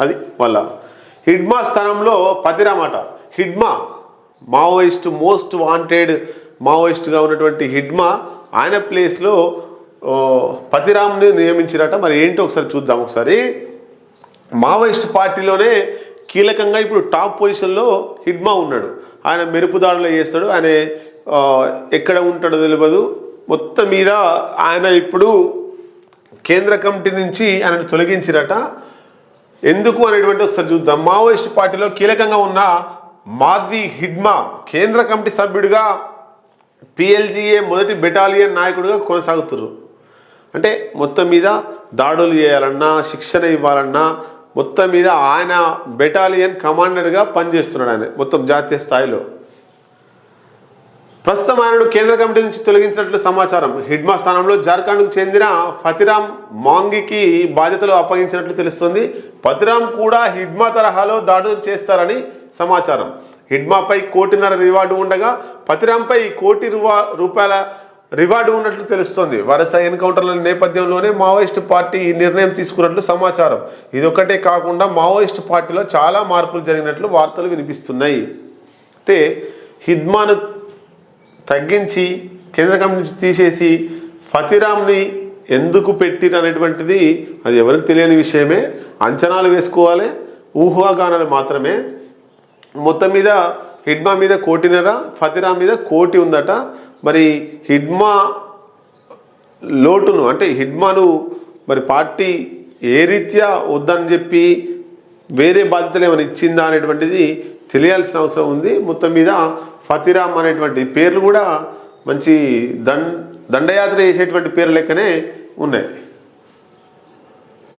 అది వాళ్ళ హిడ్మా స్థానంలో పతిరామాట హిడ్మా మావోయిస్ట్ మోస్ట్ వాంటెడ్ మావోయిస్ట్గా ఉన్నటువంటి హిడ్మా ఆయన ప్లేస్లో పతిరామ్ని నియమించిరట. మరి ఏంటో ఒకసారి చూద్దాం ఒకసారి. మావోయిస్ట్ పార్టీలోనే కీలకంగా ఇప్పుడు టాప్ పొజిషన్లో హిడ్మా ఉన్నాడు. ఆయన మెరుపుదాడులు చేస్తాడు. ఆయన ఎక్కడ ఉంటాడో తెలియదు మొత్తం మీద ఆయన ఇప్పుడు కేంద్ర కమిటీ నుంచి ఆయనను తొలగించిరట. ఎందుకు అనేటువంటి ఒకసారి చూద్దాం. మావోయిస్ట్ పార్టీలో కీలకంగా ఉన్న మాధ్వి హిడ్మా కేంద్ర కమిటీ సభ్యుడిగా పిఎల్జిఏ మొదటి బెటాలియన్ నాయకుడిగా కొనసాగుతున్నారు అంటే మొత్తం మీద దాడులు చేయాలన్నా శిక్షణ ఇవ్వాలన్నా మొత్తం మీద ఆయన బెటాలియన్ కమాండర్గా పనిచేస్తున్నాడు ఆయన మొత్తం జాతీయ స్థాయిలో. ప్రస్తుతం ఆయనను కేంద్ర కమిటీ నుంచి తొలగించినట్లు సమాచారం. హిడ్మా స్థానంలో జార్ఖండ్కు చెందిన ఫతిరామ్ మాంగికి బాధ్యతలు అప్పగించినట్లు తెలుస్తుంది. ఫతిరామ్ కూడా హిడ్మా తరహాలో దాడులు చేస్తారని సమాచారం. హిడ్మాపై కోటిన్నర రివార్డు ఉండగా ఫతిరామ్పై కోటి రువా రూపాయల రివార్డు ఉన్నట్లు తెలుస్తోంది. వరుస ఎన్కౌంటర్ల నేపథ్యంలోనే మావోయిస్టు పార్టీ ఈ నిర్ణయం తీసుకున్నట్లు సమాచారం. ఇదొక్కటే కాకుండా మావోయిస్టు పార్టీలో చాలా మార్పులు జరిగినట్లు వార్తలు వినిపిస్తున్నాయి. అంటే హిడ్మాను తగ్గించి కేంద్ర కమిటీ నుంచి తీసేసి ఫతిరామ్ని ఎందుకు పెట్టిరు అనేటువంటిది అది ఎవరికి తెలియని విషయమే. అంచనాలు వేసుకోవాలి ఊహాగానాలు మాత్రమే. మొత్తం మీద హిడ్మా మీద కోటిన్నర ఫతిరామ్ మీద కోటి ఉందట. మరి హిడ్మా లోటును అంటే హిడ్మాను మరి పార్టీ ఏ రీత్యా వద్దని చెప్పి వేరే బాధ్యతలు ఏమైనా ఇచ్చిందా అనేటువంటిది తెలియాల్సిన అవసరం ఉంది. మొత్తం మీద ఫతిరామ్ అనేటువంటి పేర్లు కూడా మంచి దండ దండయాత్ర చేసేటువంటి పేర్లు లెక్కనే ఉన్నాయి.